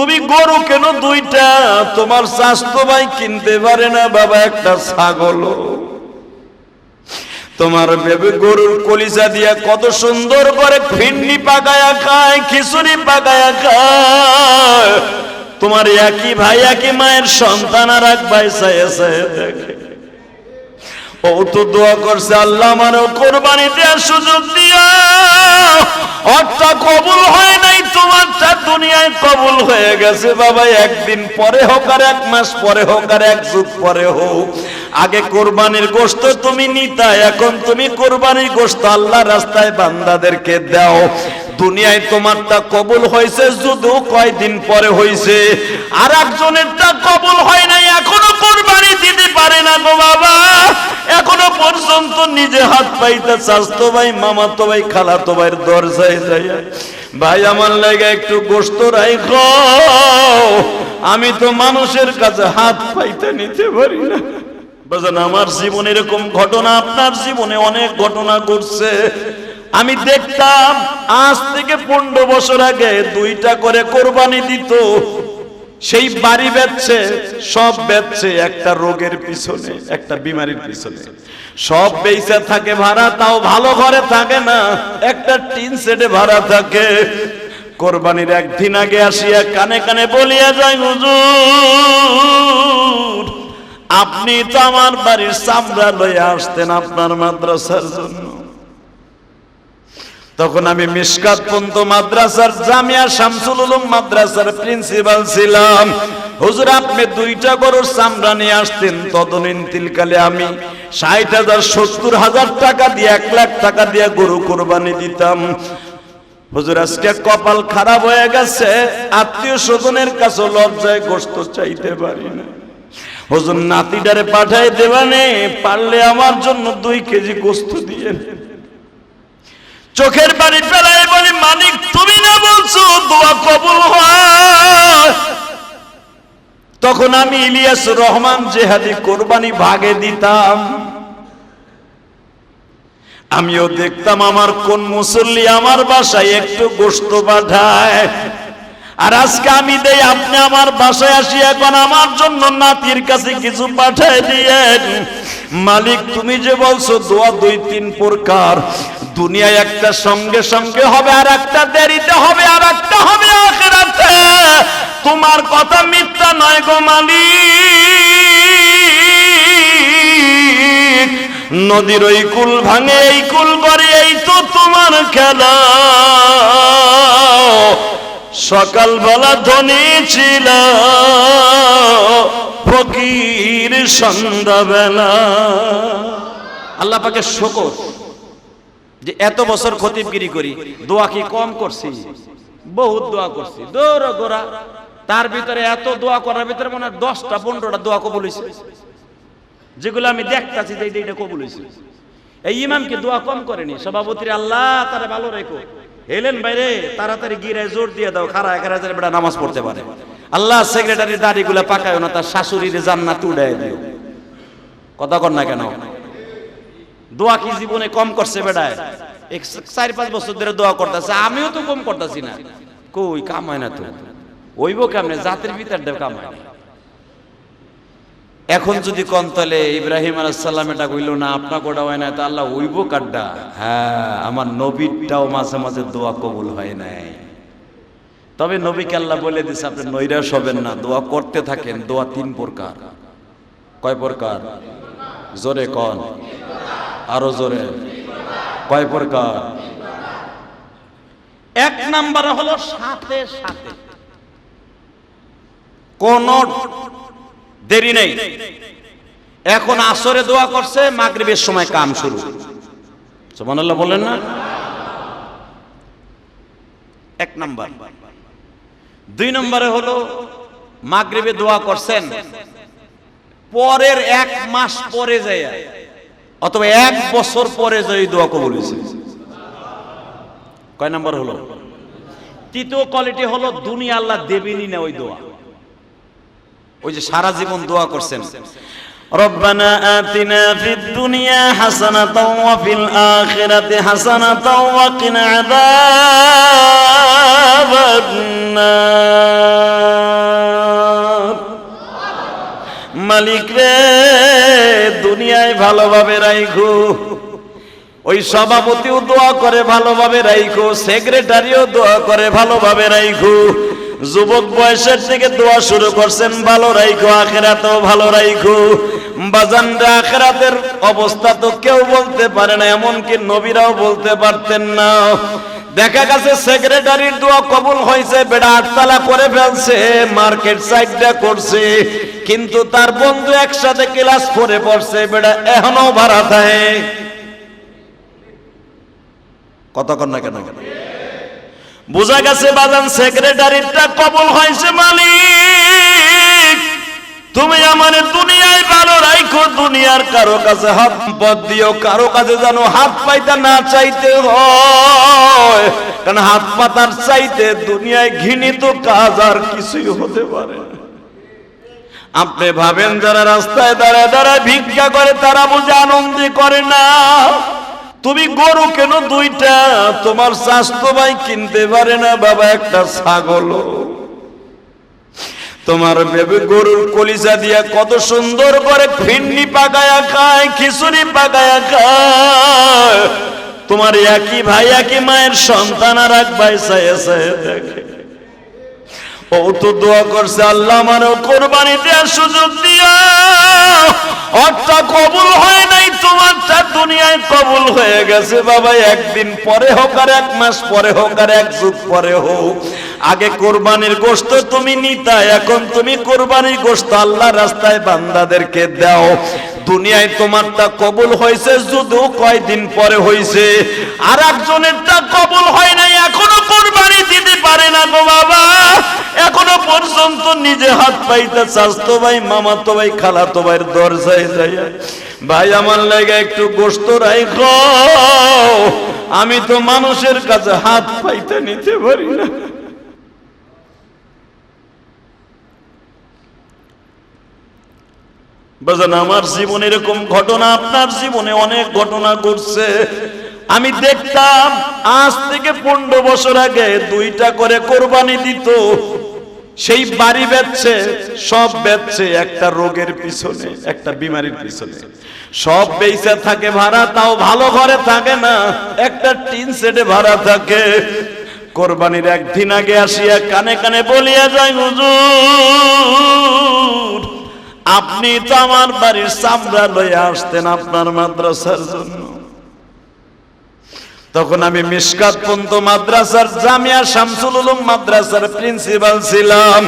তুমি গরু কেন দুইটা? তোমার স্বাস্থ্য ভাই কিনতে পারে না, বাবা, একটা ছাগল। তোমার বেবি গরুর কলিজা দিয়া কত সুন্দর করে ফিন্নি পাকায়া খায়, খিচুড়ি পাকায়া খায়। তোমার একই ভাই, একই মায়ের সন্তান আর এক ভাই সায়ে দেখে। কবুল হয় গেছে বাবা, একদিন পরে হোক আর এক মাস পরে হোক আর এক যুগ পরে হোক। আগে কোরবানির গোশত তুমি নিতা, এখন তুমি কোরবানির গোশত। আল্লাহ রাস্তায় বান্দাদেরকে দাও। দুনিয়ায় তোমারটা কবুল হয়েছে শুধু কয়দিন পরে হয়েছে আর একজনেরটা কবুল হয় নিজে হাত পাইতে স্বাস্থ্য ভাই মামাতো ভাই খালাতো ভাইয়ের দরজায় যায়। ভাই, আমার লাগে একটু গোস্ত রাইখ। আমি তো মানুষের কাছে হাত পাইতে নিতে পারি না। বুঝলেন, আমার জীবনে এরকম ঘটনা, আপনার জীবনে অনেক ঘটনা ঘটছে। আমি দেখতাম, আজ থেকে পনেরো বছর আগে দুইটা করে কোরবানি দিত। সেই বাড়ি বেচছে, সব বেচছে, একটা রোগের পিছনে, একটা বিমারির পিছনে। সব বেইসা থাকে ভাড়া, তাও ভালো ঘরে থাকে না, একটা টিন সেটে ভাড়া থাকে। কোরবানির একদিন আগে আসিয়া কানে কানে বলিয়া যায়, হুজুর, আপনি তো আমার বাড়ির চামড়া লইয়া আসতেন আপনার মাদ্রাসার জন্য। তখন আমি মিসকাত পন্ত মাদ্রাসার জামিয়া শামসুল উলুম মাদ্রাসার প্রিন্সিপাল ছিলাম। হুজুর, আপনি দুইটা গরুর চামড়া নিয়ে আসতেন, তদনীন তিলকালে আমি ষাট হাজার, সত্তর হাজার টাকা দিয়ে, এক লাখ টাকা দিয়ে গরু কোরবানি দিতাম। হুজুর, আজকে কপাল খারাপ হয়ে গেছে, আত্মীয় স্বজনের কাছে লজ্জায় গোস্ত চাইতে পারি না। হুজুর, নাতিটারে পাঠাই দেবানে পারলে আমার জন্য দুই কেজি গোস্ত দিয়ে চোখের বাড়ি ফেলাই বলি, মানিক, তুমি না বলছো, দোয়া কবুল তখন আমি ইলিয়াস রহমান জেহাদি কোরবানি ভাগে দিতাম। আমিও দেখতাম আমার কোন মুসল্লি আমার বাসায় একটু গোস্ত পাঠায় আর আজকে আমি দেই, আপনি আমার বাসায় আসি, এখন আমার জন্য নাতির কাছে কিছু পাঠায় দিয়েন। মালিক, তুমি যে বলছো, দোয়া দুই তিন প্রকার। দুনিয়ায় একটা সঙ্গে সঙ্গে হবে, আর একটা দেরিতে হবে, আর একটা হবে আখেরাতে। তোমার কথা মিথ্যা নয় গো মালিক। নদীর ওই কুল ভাঙে, এই কুল করে, এই তো তোমার খেলা। সকালবেলা ধনী ছিল, ফকির সন্ধ্যাবেলা। আল্লাহ পাকে শকর। যে এত বছর খতিবগিরি করি, দোয়া কি কম করছি? বহুত দোয়া করছি। দৌড় গোড়া। তার ভিতরে এত দোয়া করার ভিতরে মনে হয় দশটা, পনেরোটা দোয়া কবুল হয়েছে। যেগুলো আমি দেখতাছি যে এইটা কবুল হয়েছে। এই ইমামকে দোয়া কম করেনি? সভাপতির আল্লাহ তারা ভালো রেখো। এলেন বাইরে, তাড়াতাড়ি গিরে জোর দিয়ে দাও খারা এগারো হাজার বেড়া নামাজ পড়তে পারে। আল্লাহ সেক্রেটারি দাড়িগুলো পাকায় না, তার শাশুড়ির জান্নাত উড়াই দিও। কথা কর না কেন? দোয়া কি জীবনে কম করছে বেড়ায় চার পাঁচ বছর ধরে দোয়া করতেছে, আমিও তো কম করতেছি না। কই কামায় না তো? ওইব কেমনে? জাতির ভিতর দেব কামায়। এখন যদি কন তাহলে ইব্রাহিম আলাইসাল্লাম এটা কইল, না আপনার গোটা হয় না তা আল্লাহ ওইব কাড্ডা? হ্যাঁ আমার নবীরটাও মাঝে মাঝে দোয়া কবুল হয় নাই। তবে নবীকে আল্লাহ বলে দিছে, আপনি নৈরাশ হবেন না, দোয়া করতে থাকেন, দোয়া তিন প্রকার। কয় প্রকার? জোরে কন। আরও জোরে। কয় প্রকার? এক নাম্বারে হলো সাথে সাথে। কোন দেরি নেই। এখন আসরে দোয়া করছে, মাগরিবের সময় কাম শুরু। সুবহানাল্লাহ বলেন না? এক নাম্বার। দুই নম্বরে হলো, মাগরিবে দোয়া করছেন, পরের এক মাস পরে যায় অথবা এক বছর পরে যায় দোয়া কবুল হয়েছে কয় নাম্বার হলো তৃতীয় কোয়ালিটি হলো দুনিয়া আল্লাহ দেবেনি না ওই দোয়া ওই যে সারা জীবন দোয়া করছেন ربنا آتنا في الدنيا حسنة وفي الآخرة حسنة وقنا عذاب النار মালিক রে, দুনিয়ায় ভালোভাবে রাইখো। ওই সভাপতিও দোয়া করে ভালোভাবে রাইখো, সেক্রেটারিও দোয়া করে ভালোভাবে রাইখো। যুবক বয়সের থেকে দোয়া শুরু করছেন, ভালো রাইখো, আখেরাতেও ভালো রাইখো। বাজানরা আখেরাতের অবস্থা তো কেউ বলতে পারে না, এমনকি নবীরাও বলতে পারতেন না। দেখা গেছে সেক্রেটারির দোয়া কবুল হয়েছে, বেড়া আটতলা করে ফেলছে মার্কেট সাইডটা করছে, কিন্তু তার বন্ধু একসাথে ক্লাস করে পড়ছে, বেড়া এখনও ভাড়া থাকে কতক্ষণ না কেন? কেন বোঝা গেছে বাজান সেক্রেটারিটা কবল হয়েছে মালিক। তুমি আমার দুনিয়ায় ভালো রাখো দুনিয়ার কারও কাছে হাত পদ দিও, কারও কাছে জানো হাত পাইতে না চাইতে হয়। কারণ হাত পাতার চাইতে দুনিয়ায় ঘৃণিত কাজ আর কিছুই হতে পারে আপনি ভাবেন যারা রাস্তায় দাঁড়ায় দাঁড়ায় ভিক্ষা করে, তারা বুঝে আনন্দে করে না। তুমি গরু কেন দুইটা? তোমার স্বাস্থ্য ভাই কিনতে পারে না, বাবা একটা ছাগল তোমার বেবি গরুর কলিজা দিয়া কত সুন্দর করে ফিন্নি পাকায়া খায়, খিচুড়ি পাকায়া খায়। তোমার একই ভাই, একই মায়ের সন্তান আর এক ভাই দেখে। ও তো দোয়া করছে, আল্লাহ কোরবানি দেওয়ার সুযোগ দিয়া। কবুল হয় নাই, তোমারটা দুনিয়ায় কবুল হয়ে গেছে। বাবা, একদিন পরে হোক আর এক মাস পরে হোক আর এক যুগ পরে হোক। আগে কোরবানির গোশত তুমি নিতা, এখন তুমি কোরবানির গোশত। আল্লাহ রাস্তায় বান্দাদেরকে দাও। দুনিয়ায় তোমারটা কবুল হয়েছে, যদিও কয়দিন পরে হয়েছে। আর একজনেরটা কবুল হয় নাই, এখনও কোরবানি দিতে পারে না গো বাবা। এখনও পর্যন্ত নিজে হাত পাইতে চাস্তো ভাই, মামাতো ভাই, খালাতো ভাইয়ের দরজায় যাই ভাই, আমার লেগে একটু গোস্ত রাইখ। আমি তো মানুষের কাছে হাত পাইতে নিতে পারি না। বাজান, আমার জীবনে এরকম ঘটনা, আপনার জীবনে অনেক ঘটনা ঘটছে। আমি দেখতাম, আজ থেকে পনেরো বছর আগে দুইটা করে কোরবানি দিত। সেই বাড়ি বেচছে, সব বেচছে, একটা রোগের পিছনে, একটা বিমারির পিছনে। সব বেচা থাকে ভাড়া, তাও ভালো ঘরে থাকে না, একটা টিন সেটে ভাড়া থাকে। কোরবানির একদিন আগে আসিয়া কানে কানে বলিয়া যায়, হুজুর আপনি তো আমার বাড়ির চামড়া লয়ে আসতেন আপনার মাদ্রাসার জন্য। তখন আমি মিসকাত পন্ত মাদ্রাসার জামিয়া শামসুল উলুম মাদ্রাসার প্রিন্সিপাল ছিলাম।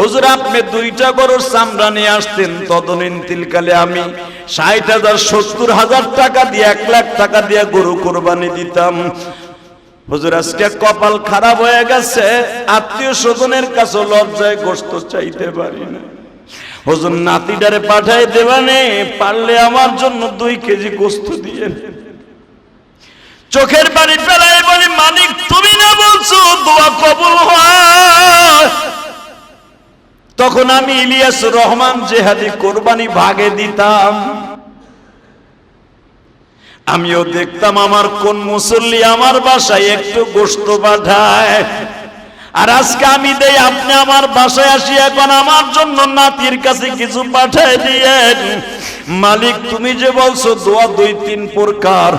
হুজুর, আপনি দুইটা গরুর চামড়া নিয়ে আসতেন, তদনীন তিলকালে আমি ষাট হাজার, সত্তর হাজার টাকা দিয়ে, এক লাখ টাকা দিয়ে গরু কোরবানি দিতাম। হুজুর, আজকে কপাল খারাপ হয়ে গেছে, আত্মীয় স্বজনের কাছে লজ্জায় গোস্ত চাইতে পারি না। হুজুর নাতিটারে পাঠাই দেবানে, পারলে আমার জন্য দুই কেজি গোস্ত দিয়ে চোখের বাড়ি ফেলায় বলি মালিক তুমি না বলছো, দোয়া কবুল তখন আমি ইলিয়াস রহমান জেহাদি কোরবানি ভাগে দিতাম। আমিও দেখতাম আমার কোন মুসল্লি আমার বাসায় একটু গোস্ত পাঠায়। আর আজকে আমি দেই, আপনি আমার বাসায় আসি, এখন আমার জন্য নাতির কাছে কিছু পাঠায় দিয়েন। মালিক, তুমি যে বলছো, দোয়া দুই তিন প্রকার।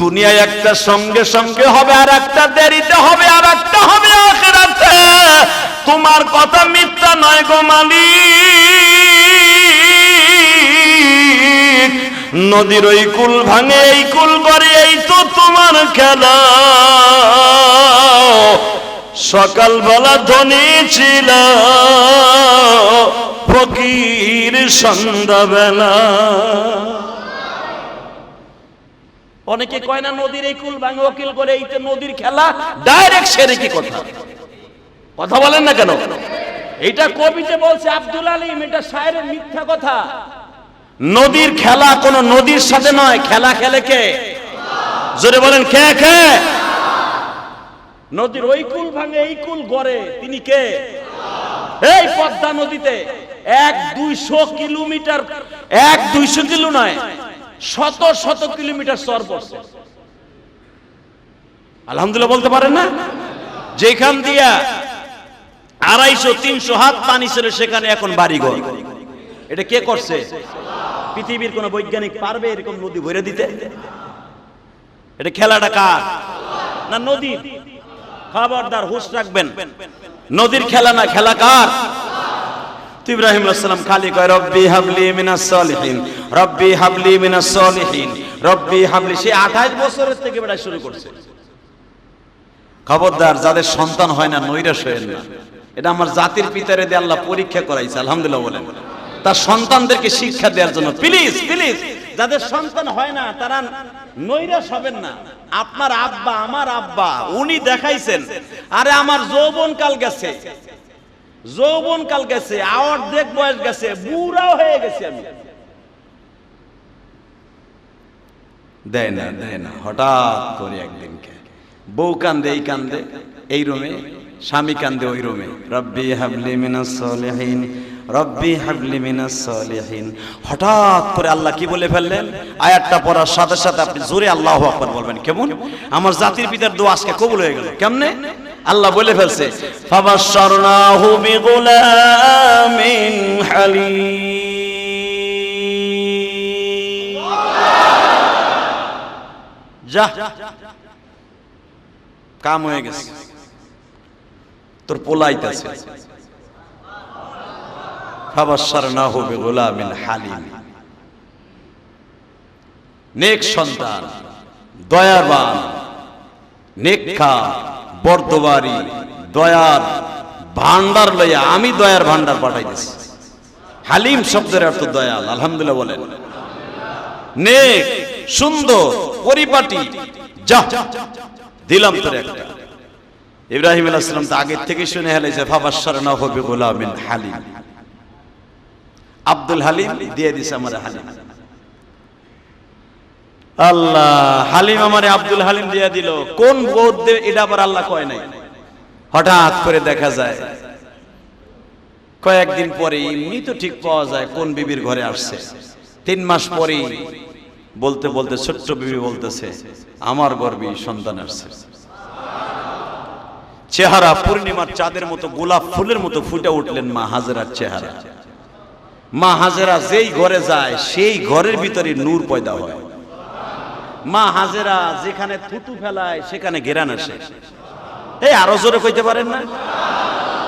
দুনিয়ায় একটা সঙ্গে সঙ্গে হবে, আর একটা দেরিতে হবে, আর একটা হবে আখেরাতে। তোমার কথা মিথ্যা নয় গো মালিক। নদীর ওই কুল ভাঙে, এই কুল করে এই তো তোমার খেলা। সকালবেলা ধনী ছিল, ফকির সন্ধ্যাবেলা। অনেকে কয় না, নদীর এই কুল ভাঙে ওকিল করে, এই তো নদীর খেলা ডাইরেক্ট সেরে কি কথা? কথা বলেন না কেন? এটা কবিতে বলছে আব্দুল আলিম, এটা শায়ের মিথ্যা কথা। নদীর খেলা কোন নদীর সাথে নয়, খেলা খেলে কে? জোরে বলেন, কে কে? নদীর ওই কুল ভাঙে, এই কুল গড়ে। তিনি কে? এই পদ্মা নদীতে এক দুইশো কিলোমিটার, এক দুইশো কিলো নয়, শত শত কিলোমিটার চর পড়ছে। আলহামদুলিল্লাহ বলতে পারেন না? যেখান দিয়া আড়াইশো, তিনশো হাত পানি ছিল, সেখানে এখন বাড়িঘর। এটা কে করছে? পৃথিবীর কোন বৈজ্ঞানিক পারবে এরকম নদী ভরে দিতে? এটা খেলাটা কার? না নদীর? খবরদার হুশ রাখবেন। নদীর খেলা না, খেলা কার? ইব্রাহিম খালি কয়, রব্বি হাবলি মিনাস রব্বি হাবলি মিনাস রব্বি হাবলি। সে 28 বছরের থেকে বেড়া শুরু করছে। খবরদার, যাদের সন্তান হয় না, নৈরাশ হয়েন না। এটা আমার জাতির পিতারে দিয়ে আল্লাহ পরীক্ষা করাইছে, আলহামদুলিল্লাহ বলেন। তার সন্তানদেরকে শিক্ষা দেওয়ার জন্য, প্লিজ প্লিজ যাদের সন্তান হয় না, তারা নৈরাশ হবেন না। আপনার আব্বা, আমার আব্বা, উনি দেখাইছেন, আরে আমার যৌবন কাল গেছে। যৌবন কাল গেছে অর্ধেক বয়স গেছে, বুড়াও হয়ে গেছে আমি। দেয় না দেয় না, হঠাৎ করে একদিনকে বউ কান্দে, এই কান্দে, এই রুমে, স্বামী কান্দে, ওই রুমে। রব্বি হাবলি মিনাস সলিহিন রব্বি হাবলি মিনাস সলিহিন। হঠাৎ করে আল্লাহ কি বলে ফেললেন? আয়াতটা পড়ার সাথে সাথে আপনি জোরে আল্লাহু আকবার বলবেন। কেমন? আমার জাতির পিতার দোয়া আজকে কবুল হয়ে গেল। কেমনে? আল্লাহ বলে ফেলছে, ফাবাশশারনাহু বিগুলামিন হালিম। যা। কাম হয়ে গেছে। তোর পোলাইতেছে ফাবাসার বর্দবারি, দয়ার ভান্ডার লইয়া আমি দয়ার ভান্ডার পাঠাইতেছি। হালিম শব্দের অর্থ দয়াল, আলহামদুলিল্লাহ বলেন। নেক, সুন্দর, পরিপাটি, যা, দিলাম তোর একটা। ইব্রাহিম আলাইহিস তো আগের থেকে শুনে হেলেছে ফাবাশার না হবে গোলামিন হালিম। আব্দুল হালিম দিয়ে দিছে আমার হালিম। আল্লাহ, হালিম আমারে আব্দুল হালিম দিয়ে দিল। কোন বোধ এটা আবার আল্লাহ কয় নাই? হঠাৎ করে দেখা যায়, কয়েকদিন পরে এমনি তো ঠিক পাওয়া যায় কোন বিবির ঘরে আসছে। তিন মাস পরেই বলতে বলতে ছোট্ট বিবি বলতেছে, আমার গর্বে সন্তান আসছে। চেহারা পূর্ণিমার চাঁদের মতো, গোলাপ ফুলের মতো ফুটে উঠলেন মা হাজেরার চেহারা। মা হাজেরা যেই ঘরে যায়, সেই ঘরের ভিতরে নূর পয়দা হয়। মা হাজেরা যেখানে থুতু ফেলায়, সেখানে ঘেরান আসে। এই আরও জোরে কইতে পারেন না?